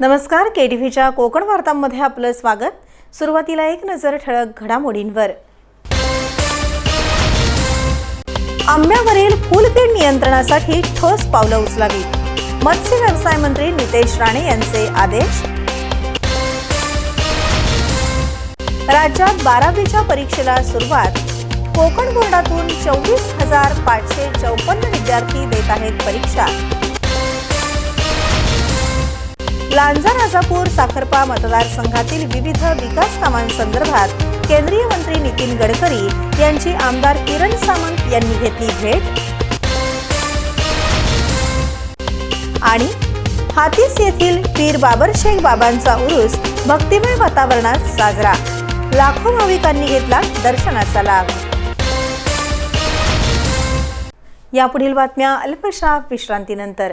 नमस्कार के टी व्हीच्या कोकण वार्तांमध्ये आपलं स्वागत. सुरुवातीला एक नजर ठळक घडामोडींवर. आंब्यावरील फुलकीड नियंत्रणासाठी ठोस पावलं उचलावी. मत्स्य व्यवसाय मंत्री नितेश राणे यांचे आदेश. राज्यात बारावीच्या परीक्षेला सुरुवात. कोकण बोर्डातून चोवीस हजार पाचशे चौपन्न विद्यार्थी देत आहेत परीक्षा. लांजा राजापूर साखरपा मतदारसंघातील विविध विकास कामांसंदर्भात केंद्रीय मंत्री नितीन गडकरी यांची आमदार किरण सामंत यांनी घेतली भेट. आणि हातीस येथील पीर बाबर शेख बाबांचा उरुस भक्तिमय वातावरणात साजरा. लाखो भाविकांनी घेतला दर्शनाचा लाभ. यापुढील बातम्या अल्पशा विश्रांतीनंतर.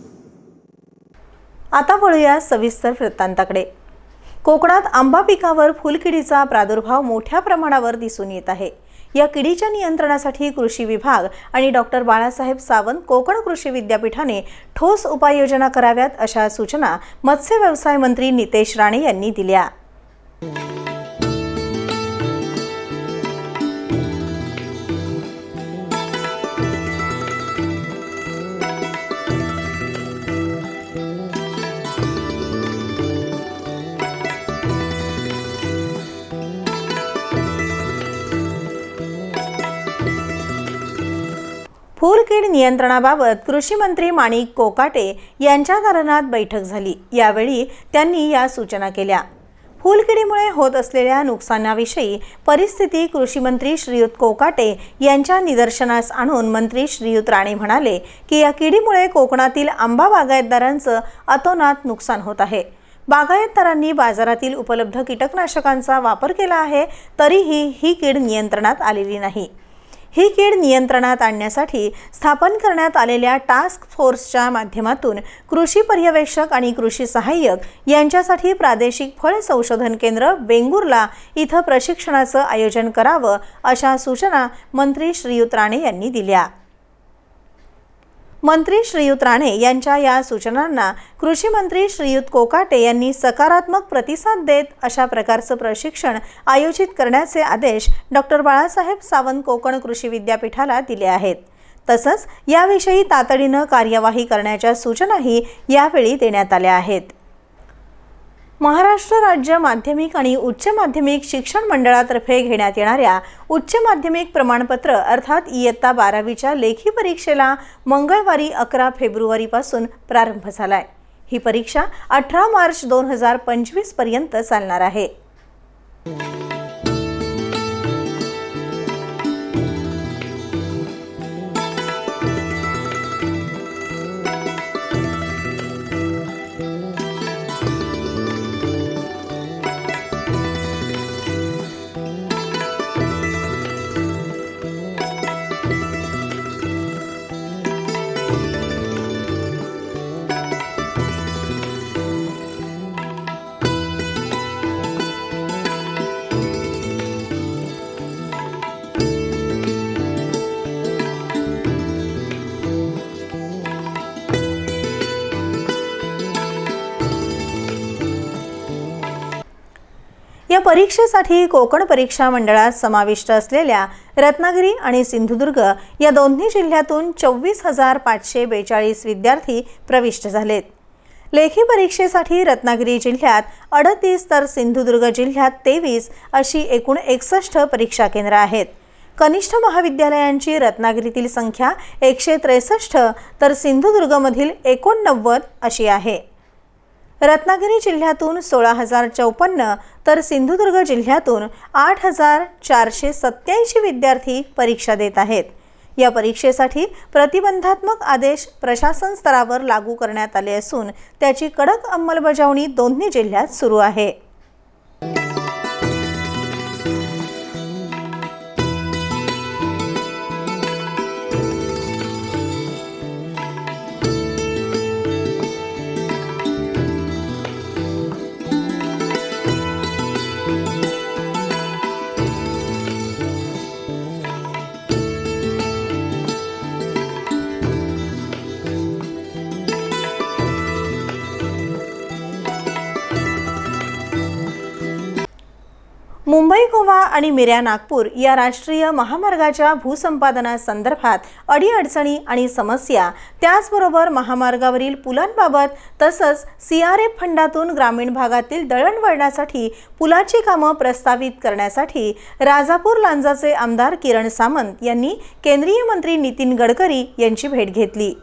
आता वळूया सविस्तर वृत्तांताकडे. कोकणात आंबा पिकावर फुलकिडीचा प्रादुर्भाव मोठ्या प्रमाणावर दिसून येत आहे. या किडीच्या नियंत्रणासाठी कृषी विभाग आणि डॉक्टर बाळासाहेब सावंत कोकण कृषी विद्यापीठाने ठोस उपाययोजना कराव्यात अशा सूचना मत्स्य व्यवसाय मंत्री नितेश राणे यांनी दिल्या. फुलकीड नियंत्रणाबाबत कृषी मंत्री माणिक कोकाटे यांच्या दालनात बैठक झाली. यावेळी त्यांनी या सूचना केल्या. फुलकिडीमुळे होत असलेल्या नुकसानाविषयी परिस्थिती कृषी मंत्री श्रीयुत कोकाटे यांच्या निदर्शनास आणून मंत्री श्रीयुत राणे म्हणाले की या किडीमुळे कोकणातील आंबा बागायतदारांचं अतोनात नुकसान होत आहे. बागायतदारांनी बाजारातील उपलब्ध कीटकनाशकांचा वापर केला आहे तरीही ही कीड नियंत्रणात आलेली नाही. ही कीड नियंत्रणात आणण्यासाठी स्थापन करण्यात आलेल्या टास्क फोर्सच्या माध्यमातून कृषी पर्यवेक्षक आणि कृषी सहाय्यक यांच्यासाठी प्रादेशिक फळ संशोधन केंद्र वेंगुर्ला इथं प्रशिक्षणाचं आयोजन करावं अशा सूचना मंत्री श्रीयुत राणे यांनी दिल्या. मंत्री श्रीयुत राणे यांच्या या सूचनांना कृषी मंत्री श्रीयुत कोकाटे यांनी सकारात्मक प्रतिसाद देत अशा प्रकारचं प्रशिक्षण आयोजित करण्याचे आदेश डॉक्टर बाळासाहेब सावंत कोकण कृषी विद्यापीठाला दिले आहेत. तसंच याविषयी तातडीनं कार्यवाही करण्याच्या सूचनाही यावेळी देण्यात आल्या आहेत. महाराष्ट्र राज्य माध्यमिक आणि उच्च माध्यमिक शिक्षण मंडळातर्फे घेण्यात येणाऱ्या उच्च माध्यमिक प्रमाणपत्र अर्थात इयत्ता बारावीच्या लेखी परीक्षेला मंगळवारी अकरा फेब्रुवारीपासून प्रारंभ झालाय. ही परीक्षा अठरा मार्च दोन हजार पंचवीसपर्यंत चालणार आहे. परीक्षेसाठी कोकण परीक्षा मंडळात समाविष्ट असलेल्या रत्नागिरी आणि सिंधुदुर्ग या दोन्ही जिल्ह्यातून चोवीस हजार पाचशे बेचाळीस विद्यार्थी प्रविष्ट झालेत. लेखी परीक्षेसाठी रत्नागिरी जिल्ह्यात अडतीस तर सिंधुदुर्ग जिल्ह्यात तेवीस अशी एकूण एकसष्ट परीक्षा केंद्र आहेत. कनिष्ठ महाविद्यालयांची रत्नागिरीतील संख्या एकशे त्रेसष्ट तर सिंधुदुर्गमधील एकोणनव्वद अशी आहे. रत्नागिरी जिल्ह्यातून सोळा हजार चौपन्न तर सिंधुदुर्ग जिल्ह्यातून आठ हजार चारशे सत्याऐंशी विद्यार्थी परीक्षा देत आहेत. या परीक्षेसाठी प्रतिबंधात्मक आदेश प्रशासन स्तरावर लागू करण्यात आले असून त्याची कडक अंमलबजावणी दोन्ही जिल्ह्यात सुरू आहे. मुंबई गोवा आणि मिऱ्या नागपूर या राष्ट्रीय महामार्गाच्या भूसंपादनासंदर्भात अडीअडचणी आणि समस्या. त्याचबरोबर महामार्गावरील पुलांबाबत तसंच सी आर एफ फंडातून ग्रामीण भागातील दळणवळणासाठी पुलाची कामं प्रस्तावित करण्यासाठी राजापूर लांजाचे आमदार किरण सामंत यांनी केंद्रीय मंत्री नितीन गडकरी यांची भेट घेतली.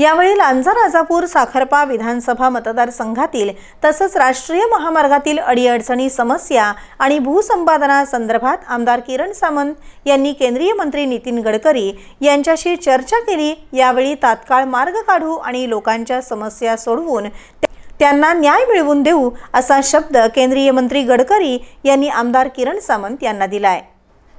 यावेळी लांजा राजापूर साखरपा विधानसभा मतदारसंघातील तसंच राष्ट्रीय महामार्गातील अडीअडचणी समस्या आणि भूसंपादनासंदर्भात आमदार किरण सामंत यांनी केंद्रीय मंत्री नितीन गडकरी यांच्याशी चर्चा केली. यावेळी तात्काळ मार्ग काढू आणि लोकांच्या समस्या सोडवून त्यांना न्याय मिळवून देऊ असा शब्द केंद्रीय मंत्री गडकरी यांनी आमदार किरण सामंत यांना दिलाय.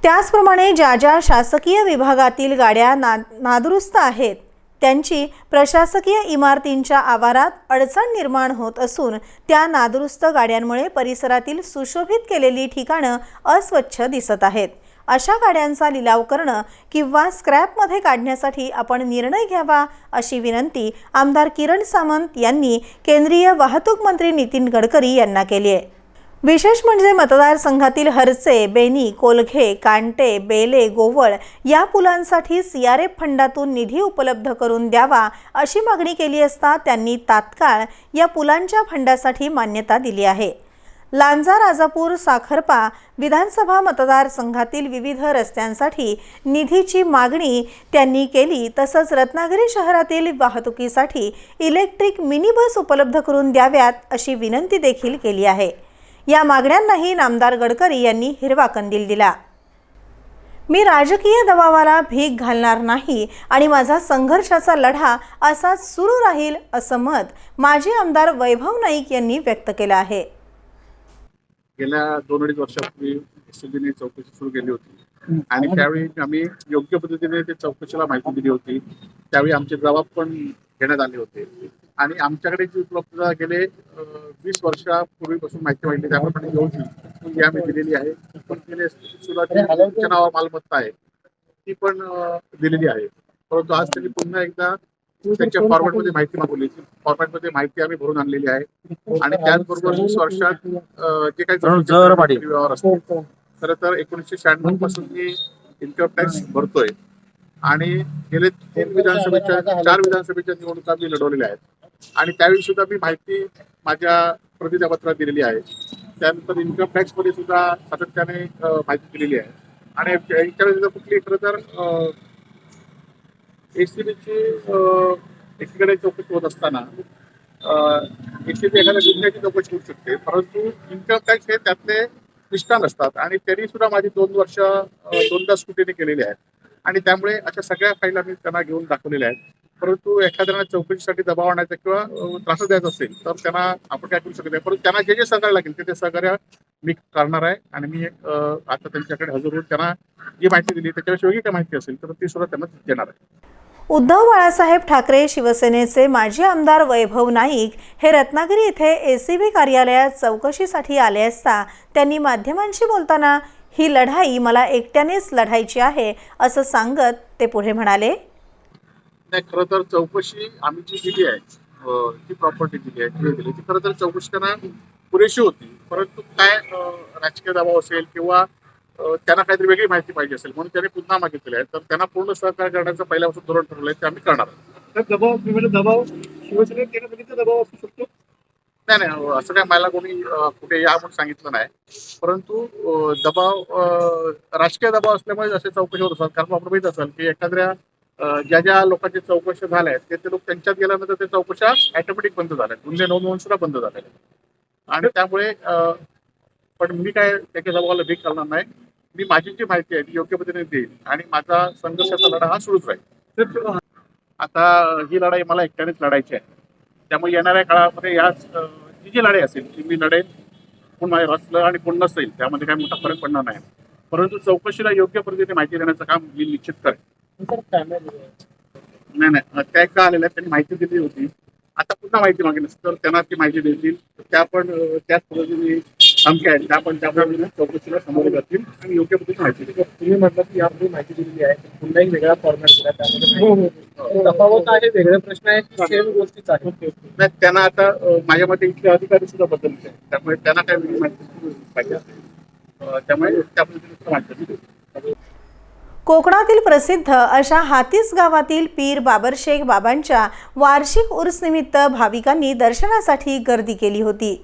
त्याचप्रमाणे ज्या ज्या शासकीय विभागातील गाड्या ना नादुरुस्त आहेत त्यांची प्रशासकीय इमारतींच्या आवारात अडचण निर्माण होत असून त्या नादुरुस्त गाड्यांमुळे परिसरातील सुशोभित केलेली ठिकाणं अस्वच्छ दिसत आहेत. अशा गाड्यांचा लिलाव करणं किंवा स्क्रॅपमध्ये काढण्यासाठी आपण निर्णय घ्यावा अशी विनंती आमदार किरण सामंत यांनी केंद्रीय वाहतूक मंत्री नितीन गडकरी यांना केली आहे. विशेष म्हणजे मतदारसंघातील हरचे बेनी कोलघे कांटे बेले गोवळ या पुलांसाठी सी आर एफ फंडातून निधी उपलब्ध करून द्यावा अशी मागणी केली असता त्यांनी तात्काळ या पुलांच्या फंडासाठी मान्यता दिली आहे. लांजा राजापूर साखरपा विधानसभा मतदारसंघातील विविध रस्त्यांसाठी निधीची मागणी त्यांनी केली तसंच रत्नागिरी शहरातील वाहतुकीसाठी इलेक्ट्रिक मिनी बस उपलब्ध करून द्याव्यात अशी विनंती देखील केली आहे. या मागण्यांनाही नामदार गडकरी यांनी हिरवा कंदील दिला. मी राजकीय दबावाला भीक घालणार नाही आणि माझा संघर्षाचा लढा असाच सुरू राहील असं मत माजी आमदार वैभव नाईक यांनी व्यक्त केलं आहे. गेल्या दोन अडीच वर्षापूर्वी एसएलबीने चौकशी सुरू केली होती. आणि त्यावेळी आम्ही योग्य पद्धतीने ते चौकशीला माहिती दिली होती. त्यावेळी आमचे जबाब पण घेण्यात आले होते. आणि आमच्याकडे जी उपलब्धता गेले वीस वर्षापूर्वीपासून माहिती माहिती त्याप्रमाणे होती ती आम्ही दिलेली आहे. पण गेले तुमच्या नावावर मालमत्ता आहे. ती पण दिलेली आहे. परंतु आज त्यांनी पुन्हा एकदा त्यांच्या फॉर्मॅटमध्ये माहिती मागवली फॉर्मॅटमध्ये माहिती आम्ही भरून आणलेली आहे. आणि त्याचबरोबर वीस वर्षात जे काही व्यवहार असतील. खरं तर एकोणीसशे शहाण्णवपासून मी इन्कम टॅक्स भरतोय. आणि गेले तीन विधानसभेच्या चार विधानसभेच्या निवडणुका मी लढवलेल्या आहेत. आणि त्यावेळी सुद्धा मी माहिती माझ्या प्रतिज्ञापत्रात दिलेली आहे. त्यानंतर इन्कम टॅक्समध्ये सुद्धा सातत्याने माहिती दिलेली आहे. आणि सुद्धा कुठली खरं तर एसीबीची एकीकडे चौकशी होत असताना एसीबी एखाद्या गुन्ह्याची चौकशी होऊ शकते. परंतु इन्कम टॅक्स हे त्यातले निष्ठान असतात. आणि त्यांनी सुद्धा माझी दोन वर्ष दोनदा स्कुटीने केलेली आहेत आणि त्यामुळे अशा सगळ्या फाईल आम्ही त्यांना घेऊन दाखवलेल्या आहेत. परंतु एखाद्याला चौकशीसाठी दबाव आणायचा किंवा त्रास द्यायचा असेल तर त्यांना आपण काय करू शकत नाही. परंतु त्यांना जे जे सहकार्य लागेल ते ते सहकार्य मी करणार आहे आणि मी आता त्यांच्याकडे हजर होऊन त्यांना जी माहिती दिली त्याच्याविषयी काय माहिती असेल तर ती सुद्धा त्यांना देणार आहे. उद्धव बाळासाहेब ठाकरे शिवसेनेचे माजी आमदार वैभव नाईक हे रत्नागिरी येथे एसीबी कार्यालयात चौकशीसाठी आले असता त्यांनी माध्यमांशी बोलताना ही लढाई मला एकट्यानेच लढायची आहे असं सांगत ते पुढे म्हणाले. नाही खरं तर चौकशी आम्ही जी दिली आहे जी प्रॉपर्टी दिली आहे ती दिली ती खरं तर चौकशी त्यांना पुरेशी होती. परंतु काय राजकीय दबाव असेल किंवा त्यांना काहीतरी वेगळी माहिती पाहिजे असेल म्हणून त्यांनी पुन्हा मागितलेली आहे तर त्यांना पूर्ण सहकार्य करण्याचं पहिल्यापासून धोरण ठरवलंय ते आम्ही करणार आहोत. दबाव दबाव शिवसेनेत केंद्रपतीचा दबाव असू शकतो? नाही नाही असं काय मला कोणी कुठे या म्हणून सांगितलं नाही. परंतु दबाव राजकीय दबाव असल्यामुळे असे चौकशी होत असतात कारण आपण माहीत असेल की एखाद्या ज्या ज्या लोकांची चौकशी झाल्या आहेत ते ते लोक त्यांच्यात गेल्यानंतर ते चौकशा ऑटोमॅटिक बंद झाल्या गुन्हे नोंदवून सुद्धा बंद झालेले आहेत. आणि त्यामुळे पण मी काय त्याच्या जबाबाला भीक करणार नाही. मी माझी जी माहिती आहे ती योग्य पद्धतीने देईल आणि माझा संघर्षाचा लढा हा सुरूच राहील. आता ही लढाई मला एकट्यानेच लढायची आहे. त्यामुळे येणाऱ्या काळामध्ये याच जी जी लढाई असेल ती मी लढेन. कोण माझ्या रचलं आणि कोण नसेल त्यामध्ये काही मोठा फरक पडणार नाही. परंतु चौकशीला योग्य पद्धतीने माहिती देण्याचं काम मी निश्चित करेन. नाही नाही. त्या एकदा आलेल्या त्यांनी माहिती दिली होती. आता पुन्हा माहिती मागेल. तर त्यांना ती माहिती देतील. त्या पण त्याच पद्धतीने धमक्या आहेत. त्या पण त्या पद्धतीने चौकशीला समोर जातील आणि योग्य पद्धतीने माहिती देतील. तुम्ही म्हटलं की यापूर्वी माहिती दिलेली आहे. पुन्हा एक वेगळा फॉर्मॅट दिला. त्यामध्ये हो, माहिती- तफावत आहे वेगळे प्रश्न आहेत सेम गोष्टीच आहे. नाही, त्यांना आता माझ्या मते इथले अधिकारी सुद्धा बदलले आहेत. त्यामुळे त्यांना काय वेगळी माहिती पाहिजे. त्यामुळे त्या पद्धतीने माहिती देतील. कोकणातील प्रसिद्ध अशा हातीस गावातील पीर बाबरशेख बाबांच्या वार्षिक उर्सनिमित्त भाविकांनी दर्शनासाठी गर्दी केली होती.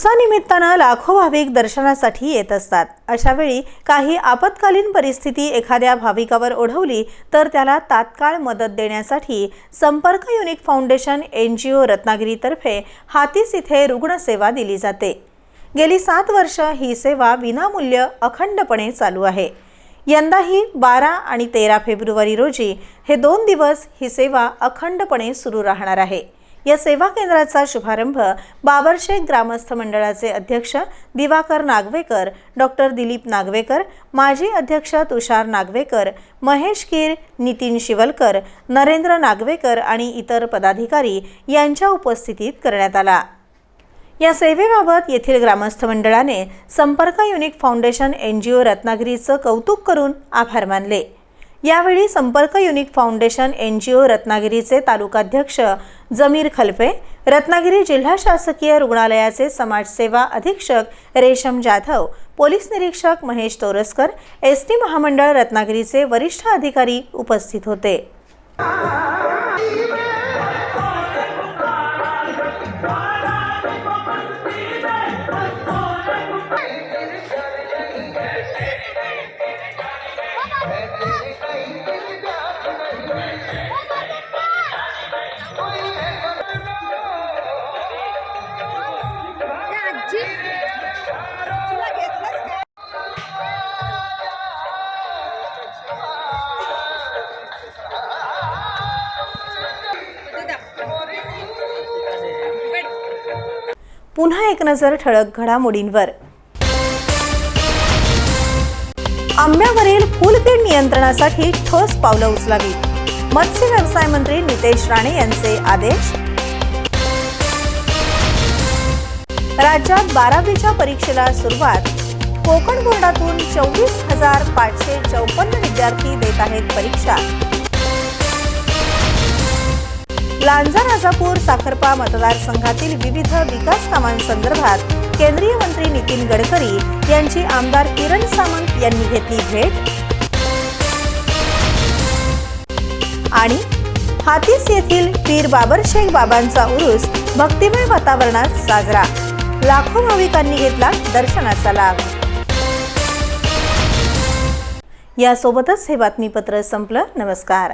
उत्सवानिमित्तानं लाखो भाविक दर्शनासाठी येत असतात. अशावेळी काही आपत्कालीन परिस्थिती एखाद्या भाविकावर ओढवली तर त्याला तात्काळ मदत देण्यासाठी Sampark unique foundation N G O रत्नागिरीतर्फे हातीस इथे रुग्णसेवा दिली जाते. गेली सात वर्ष ही सेवा विनामूल्य अखंडपणे चालू आहे. यंदाही बारा आणि तेरा फेब्रुवारी रोजी हे दोन दिवस ही सेवा अखंडपणे सुरू राहणार आहे. या सेवा केंद्राचा शुभारंभ बाबरशेख ग्रामस्थ मंडळाचे अध्यक्ष दिवाकर नागवेकर डॉक्टर दिलीप नागवेकर माजी अध्यक्ष तुषार नागवेकर महेश कीर नितीन शिवलकर नरेंद्र नागवेकर आणि इतर पदाधिकारी यांच्या उपस्थितीत करण्यात आला. या सेवेबाबत येथील ग्रामस्थ मंडळाने Sampark unique foundation N G O रत्नागिरीचं कौतुक करून आभार मानले. यावेळी Sampark unique foundation N G O रत्नागिरीचे तालुकाध्यक्ष जमीर खलपे रत्नागिरी जिल्हा शासकीय रुग्णालयाचे समाजसेवा अधीक्षक रेशम जाधव पोलीस निरीक्षक महेश तोरसकर एस टी महामंडळ रत्नागिरीचे वरिष्ठ अधिकारी उपस्थित होते. पुन्हा एक नजर ठळक घडामोडींवर. आंब्यावरील फुलकीड नियंत्रणासाठी ठोस पावलं उचलावी मत्स्य व्यवसाय मंत्री नितेश राणे यांचे आदेश. राज्यात बारावीच्या परीक्षेला सुरुवात. कोकण बोर्डातून चोवीस हजार पाचशे चौपन्न विद्यार्थी देत आहेत परीक्षा. लांजा राजापूर साखरपा मतदारसंघातील विविध विकास कामांसंदर्भात केंद्रीय मंत्री नितीन गडकरी यांची आमदार किरण सामंत यांनी घेतली भेट. आणि हातीस येथील पीर बाबरशेख बाबांचा उरुस भक्तिमय वातावरणात साजरा. लाखो भाविकांनी घेतला दर्शनाचा लाभ. यासोबतच हे बातमीपत्र संपलं. नमस्कार.